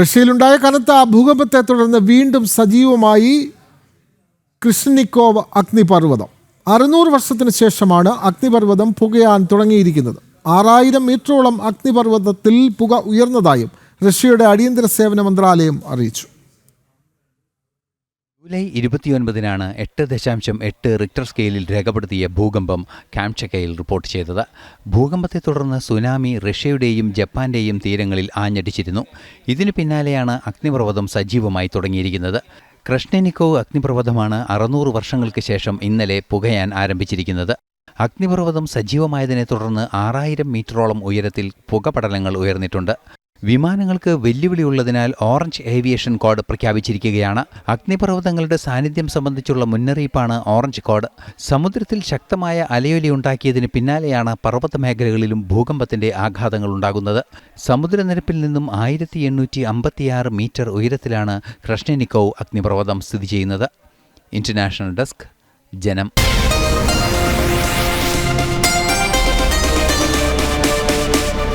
റഷ്യയിലുണ്ടായ കനത്ത ഭൂകമ്പത്തെ തുടർന്ന് വീണ്ടും സജീവമായി ക്രിസ്നിക്കോവ് അഗ്നിപർവതം. അറുന്നൂറ് വർഷത്തിന് ശേഷമാണ് അഗ്നിപർവതം പുകയാൻ തുടങ്ങിയിരിക്കുന്നത്. ആറായിരം മീറ്ററോളം അഗ്നിപർവതത്തിൽ പുക ഉയർന്നതായും റഷ്യയുടെ അടിയന്തര സേവന മന്ത്രാലയം അറിയിച്ചു. ജൂലൈ ഇരുപത്തിയൊൻപതിനാണ് എട്ട് ദശാംശം എട്ട് റിക്ടർ സ്കെയിലിൽ രേഖപ്പെടുത്തിയ ഭൂകമ്പം കാംചക്കയിൽ റിപ്പോർട്ട് ചെയ്തത്. ഭൂകമ്പത്തെ തുടർന്ന് സുനാമി റഷ്യയുടെയും ജപ്പാന്റെയും തീരങ്ങളിൽ ആഞ്ഞടിച്ചിരുന്നു. ഇതിനു പിന്നാലെയാണ് അഗ്നിപർവതം സജീവമായി തുടങ്ങിയിരിക്കുന്നത്. കൃഷ്ണനിക്കോവ് അഗ്നിപർവതമാണ് അറുന്നൂറ് വർഷങ്ങൾക്ക് ശേഷം ഇന്നലെ പുകയാൻ ആരംഭിച്ചിരിക്കുന്നത്. അഗ്നിപർവതം സജീവമായതിനെ തുടർന്ന് ആറായിരം മീറ്ററോളം ഉയരത്തിൽ പുകപടലങ്ങൾ ഉയർന്നിട്ടുണ്ട്. വിമാനങ്ങൾക്ക് വെല്ലുവിളിയുള്ളതിനാൽ ഓറഞ്ച് ഏവിയേഷൻ കോഡ് പ്രഖ്യാപിച്ചിരിക്കുകയാണ്. അഗ്നിപർവതങ്ങളുടെ സാന്നിധ്യം സംബന്ധിച്ചുള്ള മുന്നറിയിപ്പാണ് ഓറഞ്ച് കോഡ്. സമുദ്രത്തിൽ ശക്തമായ അലയൊലി ഉണ്ടാക്കിയതിന് പിന്നാലെയാണ് പർവത മേഖലകളിലും ഭൂകമ്പത്തിന്റെ ആഘാതങ്ങൾ ഉണ്ടാകുന്നത്. സമുദ്രനിരപ്പിൽ നിന്നും ആയിരത്തി എണ്ണൂറ്റി അമ്പത്തിയാറ് മീറ്റർ ഉയരത്തിലാണ് കൃഷ്ണനിക്കോവ് അഗ്നിപർവതം സ്ഥിതി ചെയ്യുന്നത്. ഇന്റർനാഷണൽ ഡെസ്ക് ജനം.